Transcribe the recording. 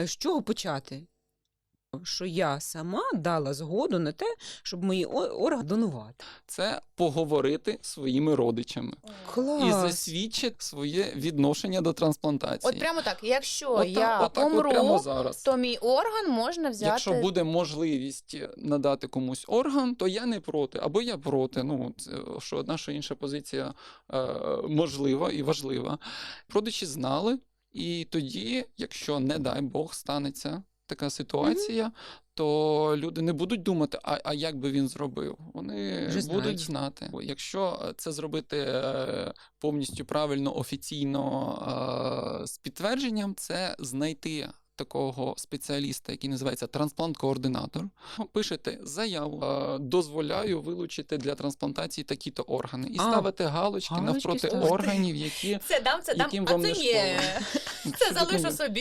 Е, З чого почати? Що я сама дала згоду на те, щоб мої о- органи донувати. Це поговорити зі своїми родичами і Клас. засвідчити своє відношення до трансплантації. От прямо так, якщо От я от помру, прямо зараз. то мій орган можна взяти. Якщо буде можливість надати комусь орган, то я не проти, або я проти. Ну це, що одна, що інша позиція е, можлива і важлива. Родичі знали, і тоді, якщо не дай Бог станеться така ситуація, то люди не будуть думати, а, а як би він зробив. Вони Вже знають. будуть знати. Бо Якщо це зробити е, повністю правильно, офіційно е, з підтвердженням, це знайти. Такого спеціаліста, який називається трансплант-координатор, пишете заяву, дозволяю вилучити для трансплантації такі-то органи, і А, ставите галочки, галочки навпроти органів, які Це дам, це дам, яким а вам це не є. Школа. Це залишу собі.